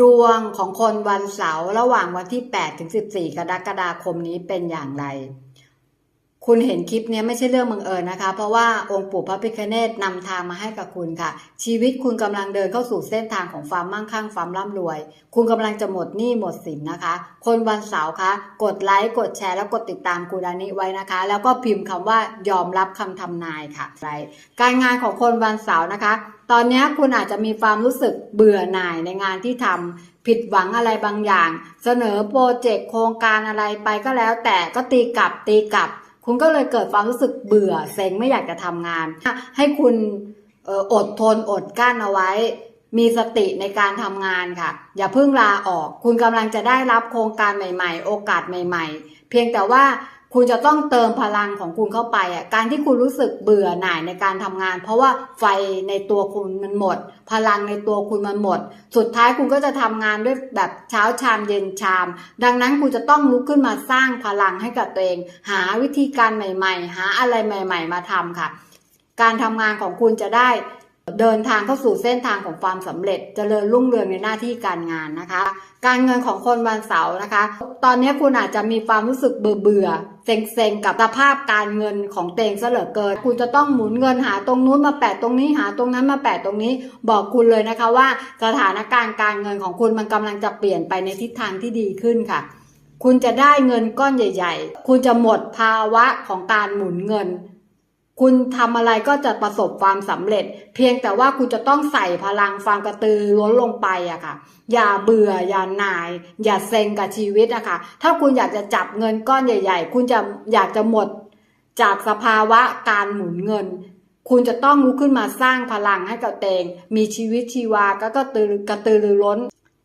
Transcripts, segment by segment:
ดวงของคนวันเสาร์ระหว่างวันที่ 8 ถึง 14 กรกฎาคมนี้เป็นอย่างไร คุณเห็นคลิปเนี้ยไม่ใช่เรื่องบังเอิญนะคะ เพราะว่าองค์ปู่พระพิฆเนศนำทางมาให้กับคุณค่ะ ชีวิตคุณกำลังเดินเข้าสู่เส้นทางของความมั่งคั่งความร่ำรวย คุณกำลังจะหมดหนี้หมดสินนะคะ คนวันเสาร์คะกดไลค์กดแชร์แล้วกดติดตามคุณอานิไว้นะคะ แล้วก็พิมพ์คำว่ายอมรับคำทำนายค่ะไรการงานของคนวันเสาร์นะคะ ตอนนี้คุณอาจจะมีความรู้สึกเบื่อหน่ายในงานที่ทำผิดหวังอะไรบางอย่าง เสนอโปรเจกต์โครงการอะไรไปก็แล้วแต่ก็ตีกลับตีกลับ คุณก็เลยเกิดความรู้สึกเบื่อเซ็งไม่อยากจะทำงาน ให้คุณอดทนอดกั้นเอาไว้ มีสติในการทำงานค่ะ อย่าเพิ่งลาออก คุณกำลังจะได้รับโครงการใหม่ ๆ โอกาสใหม่ ๆ เพียงแต่ว่า คุณจะต้องเติมพลังของคุณเข้าไปอะการที่คุณรู้สึกเบื่อหน่ายในการทำงาน เพราะว่าไฟในตัวคุณมันหมด พลังในตัวคุณมันหมด สุดท้ายคุณก็จะทำงานด้วยแบบเช้าชามเย็นชาม ดังนั้นคุณจะต้องลุกขึ้นมาสร้างพลังให้กับตัวเอง หาวิธีการใหม่ ๆ หาอะไรใหม่ ๆ มาทำค่ะ การทำงานของคุณจะได้ เดินทางเข้าสู่เส้นทางของความสำเร็จเจริญรุ่งเรืองในหน้าที่การงานนะคะ การเงินของคนวันเสาร์นะคะ ตอนนี้คุณอาจจะมีความรู้สึกเบื่อเบื่อเซ็งๆกับสภาพการเงินของเตงซะเหลือเกินคุณจะต้องหมุนเงินหาตรงนู้นมาแปะตรงนี้หาตรงนั้นมาแปะตรงนี้ บอกคุณเลยนะคะว่าสถานการณ์การเงินของคุณมันกำลังจะเปลี่ยนไปในทิศทางที่ดีขึ้นค่ะคุณจะได้เงินก้อนใหญ่ ๆ คุณจะหมดภาวะของการหมุนเงิน คุณทำอะไรก็จะประสบความสำเร็จ เพียงแต่ว่าคุณจะต้องใส่พลังความกระตือร้นลงไปอะค่ะ อย่าเบื่ออย่าหน่าย อย่าเซ็งกับชีวิตอะค่ะ ถ้าคุณอยากจะจับเงินก้อนใหญ่ ๆ คุณจะอยากจะหมดจากสภาวะการหมุนเงิน คุณจะต้องลุกขึ้นมาสร้างพลังให้กับตัวเองมีชีวิตชีวาก็กระตือกระตือรือร้น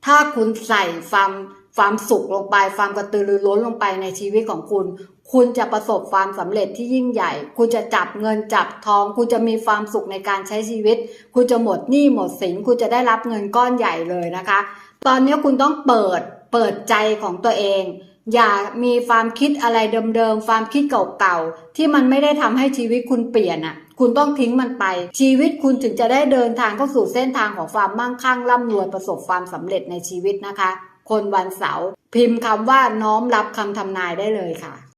ถ้าคุณใส่ความ ความสุขลงไป ความกระตือรือร้นลงไปในชีวิตของคุณ คุณจะประสบความสำเร็จที่ยิ่งใหญ่ คุณจะจับเงินจับทอง คุณจะมีความสุขในการใช้ชีวิต คุณจะหมดหนี้หมดสิน คุณจะได้รับเงินก้อนใหญ่เลยนะคะ ตอนนี้คุณต้องเปิด เปิดใจของตัวเอง อย่ามีความคิดอะไรเดิมๆ ความคิดเก่าๆ ที่มันไม่ได้ทำให้ชีวิตคุณเปลี่ยนอะคุณต้องทิ้งมันไป ชีวิตคุณถึงจะได้เดินทางเข้าสู่เส้นทางของความมั่งคั่งร่ำรวยประสบความสำเร็จในชีวิตนะคะ คนวันเสาร์พิมพ์คำว่าน้อมรับคำทำนายได้เลยค่ะ